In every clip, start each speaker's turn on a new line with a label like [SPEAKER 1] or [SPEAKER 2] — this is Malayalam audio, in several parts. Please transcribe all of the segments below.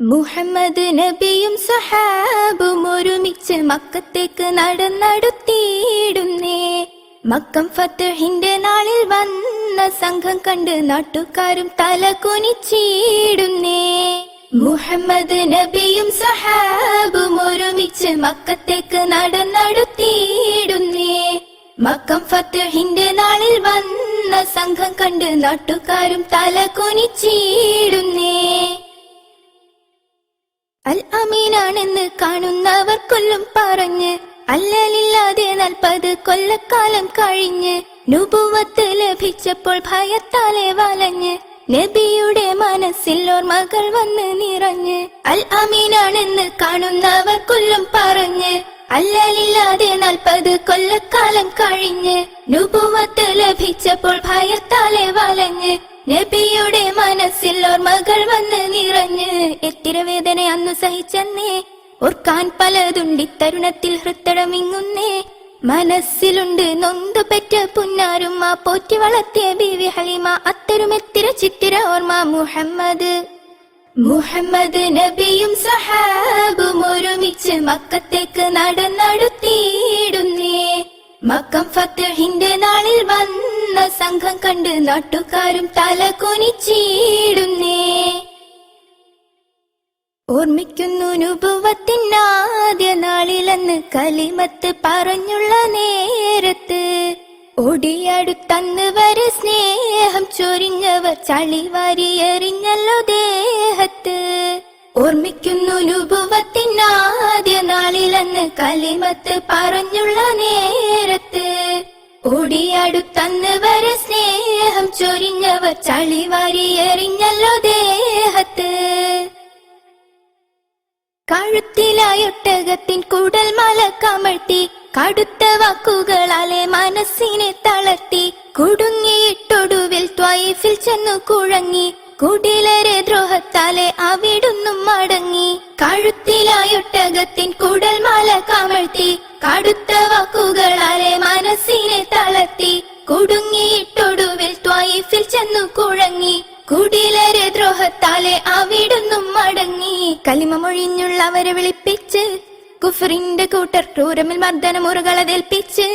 [SPEAKER 1] മുഹമ്മദ് നബിയും സഹാബും ഒരുമിച്ച് മക്കത്തേക്ക് നടന്നടുത്തിയിടുന്നേ മക്കം ഫത്തഹിന്റെ നാളിൽ വന്ന സംഘം കണ്ട് നാട്ടുകാരും തല കുനിച്ചിടുന്നേ മുഹമ്മദ് നബിയും സഹാബും ഒരുമിച്ച് മക്കത്തേക്ക് നടന്നടുത്തിയിടുന്നേ മക്കം ഫത്തഹിന്റെ നാളിൽ വന്ന സംഘം കണ്ട് നാട്ടുകാരും തല കുനിച്ചിടുന്നേ അമീനാണെന്ന് കാണുന്നവർ കൊല്ലും പറഞ്ഞ് അല്ലലില്ലാതെ നാൽപ്പത് കൊല്ലക്കാലം കഴിഞ്ഞ് നുപുവത്ത് ലഭിച്ചപ്പോൾ ഭയത്താലെ വലഞ്ഞ് നബിയുടെ മനസ്സിൽ ഓർമ്മകൾ വന്ന് നിറഞ്ഞ് അൽ അമീനാണെന്ന് കാണുന്നവർ കൊല്ലും പറഞ്ഞ് അല്ലലില്ലാതെ നാൽപ്പത് കൊല്ലക്കാലം കഴിഞ്ഞ് നുപുവത്ത് ലഭിച്ചപ്പോൾ ഭയത്താലെ വലഞ്ഞ് നബിയുടെ മനസ്സിൽ ഓർമ്മകൾ വന്ന് നിറഞ്ഞ് എത്തിര വേദന അന്ന് സഹിച്ചെന്നേ. ഓർക്കാൻ പലതുണ്ടി തരുണത്തിൽ ഹൃത്തടമിങ്ങുന്നേ. മനസ്സിലുണ്ട് നൊന്തു പെറ്റ പുന്നാരുമ്മ പോറ്റി വളർത്തിയ ബീവി ഹലിമ അത്തരും എത്തിര ചിത്തിര ഓർമ്മ മുഹമ്മദ്. മുഹമ്മദ് നബിയും സഹാബും ഒരുമിച്ച് മക്കത്തേക്ക് നടന്നടുത്തിയിടുന്നേ മക്കം ഫത്തഹിന്റെ നാളിൽ വന്ന സംഘം കണ്ട് നാട്ടുകാരും തല കുനിച്ചിടുന്നേ ഓർമ്മിക്കുന്നു അനുഭവത്തിനാദ്യ നാളിലെന്ന് കലിമത്ത് പറഞ്ഞുള്ള നേരത്ത്. ഓടിയടുത്തന്ന് വരെ സ്നേഹം ചൊരിഞ്ഞവർ ചളിവാരി എറിഞ്ഞല്ലോ ദേഹത്ത്. ഓർമ്മിക്കുന്നു അനുഭവത്തിനാദ്യ നാളിലെന്ന് കലിമത്ത് പറഞ്ഞുള്ള നേരത്ത്. ഓടിയടുത്തന്ന് വരെ സ്നേഹം ചൊരിഞ്ഞവർ ചളിവാരി എറിഞ്ഞല്ലോ ദേഹത്ത്. കഴുത്തിലായൊട്ടകത്തിൻ കുടൽ മല കമഴ്ത്തി കടുത്ത വാക്കുകളാലെ മനസ്സിനെ തളർത്തി കുടുങ്ങിയിട്ടൊടുവിൽ ത്വയിഫിൽ ചെന്നു കുഴങ്ങി കുടിലരെ ദ്രോഹത്താലെ അവിടുന്നും മടങ്ങി. കഴുത്തിലായൊട്ടകത്തിൻ കുടൽ മല കമഴ്ത്തി കടുത്ത വാക്കുകളാലെ മനസ്സിനെ തളർത്തി. കുടുങ്ങിയിട്ടൊടുവിൽ ത്വായിഫിൽ ചെന്നു കുഴങ്ങി. കുടിലരെ ദ്രോഹത്താലെ അവിടുന്നും മടങ്ങി. കലിമ മൊഴിഞ്ഞുള്ളവരെ വിളിപ്പിച്ച് കുഫറിന്റെ കൂട്ടർ ക്രൂരമിൽ മർദ്ദനമുറകളതേൽപ്പിച്ച്.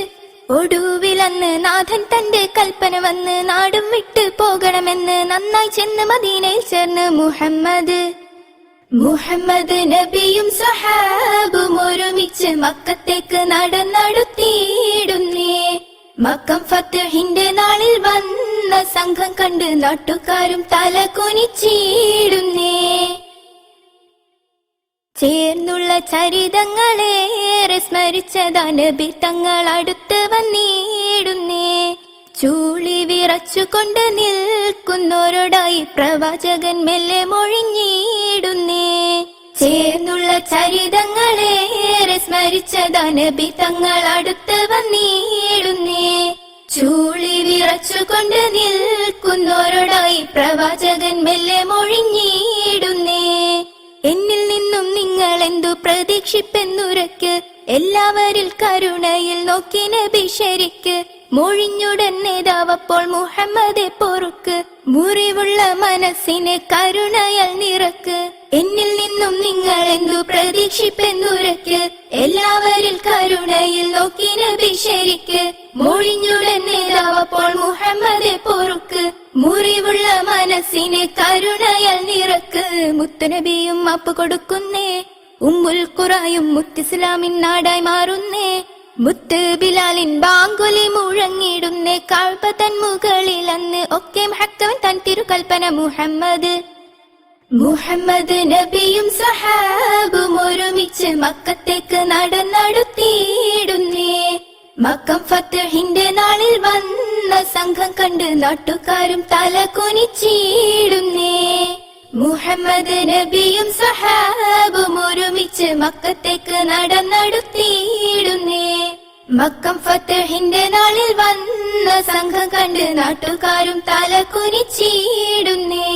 [SPEAKER 1] ഒടുവിലന്ന് നാഥൻ തന്റെ കൽപ്പന വന്ന് നാടും വിട്ട് പോകണമെന്ന് നന്നായി ചെന്ന് മദീനയിൽ ചേർന്ന് മുഹമ്മദ് മുഹമ്മദ് നബിയും സഹാബും ഒരുമിച്ച് മക്കത്തേക്ക് നടന്നടുത്തിയിടുന്നേ മക്കം ഫത്തഹിന്റെ നാളിൽ വന്ന സംഘം കണ്ട് നാട്ടുകാരും തല കുനിച്ചിടുന്നേ ചേർന്നുള്ള ചരിതങ്ങളേറെ സ്മരിച്ചതാ നബി തങ്ങൾ അടുത്ത് വന്നിടുന്നേ. ചൂളി വിറച്ചുകൊണ്ട് നിൽക്കുന്നവരോടായി പ്രവാചകൻ മെല്ലെ മൊഴിഞ്ഞിടുന്നേ. ചേർന്നുള്ള ചരിതങ്ങളേറെ സ്മരിച്ചതാ നബി തങ്ങൾ അടുത്ത് വന്നിടുന്നേ. ചൂളി വിറച്ചുകൊണ്ട് നിൽക്കുന്നവരോടായി പ്രവാചകൻ മെല്ലെ മൊഴിഞ്ഞിടുന്നേ. എന്നിൽ നിന്നും നിങ്ങൾ എന്തു പ്രതീക്ഷിപ്പെന്നുരക്ക്? എല്ലാവരിൽ കരുണയിൽ നോക്കി നബി ശരിക്ക് മൊഴിഞ്ഞുടൻ നേതാവപ്പോൾ മുഹമ്മദെ പൊറുക്ക്. മുറിവുള്ള മനസ്സിനെ കരുണയാൽ നിറക്ക്. എന്നിൽ നിന്നും നിങ്ങൾ എന്തു പ്രതീക്ഷിപ്പെന്നുരക്ക്. എല്ലാവരിൽ കരുണയിൽ നോക്കി നബി ശരിക്ക് മൊഴിഞ്ഞുടൻ നേതാവപ്പോൾ മുഹമ്മദെ പൊറുക്ക്. മുറിവുള്ള മനസ്സിനെ കരുണയാൽ നിറക്ക്. മുത്തനബിയും മാപ്പ് കൊടുക്കുന്നേ. ഉമ്മുൽ ഖുറായും മുത്തിസ്ലാമിൻ നാടായി മാറുന്നേ. മുത്ത് ബിലാലിൻ ബാങ്കുലി മുഴങ്ങിടുന്ന കാഴ്പ തൻ മുകളിൽ അന്ന് ഒക്കെ ഹക്കവൻ തൻ തിരുകൽപ്പന മുഹമ്മദ്. മുഹമ്മദ് നബിയും സഹാബും ഒരുമിച്ച് മക്കത്തേക്ക് നടന്നടുത്തിയിടുന്നേ. മക്കം ഫത്തഹിന്റെ നാളിൽ വന്ന സംഘം കണ്ട് നാട്ടുകാരും തല കുനിച്ചിടുന്നേ മുഹമ്മദ് നബിയും സഹാബും ഒരുമിച്ച് മക്കത്തേക്ക് നടന്നടുത്തിയിടുന്നേ മക്കം ഫത്തഹിന്റെ നാളിൽ വന്ന സംഘം കണ്ട് നാട്ടുകാരും തല കുനിച്ചിടുന്നേ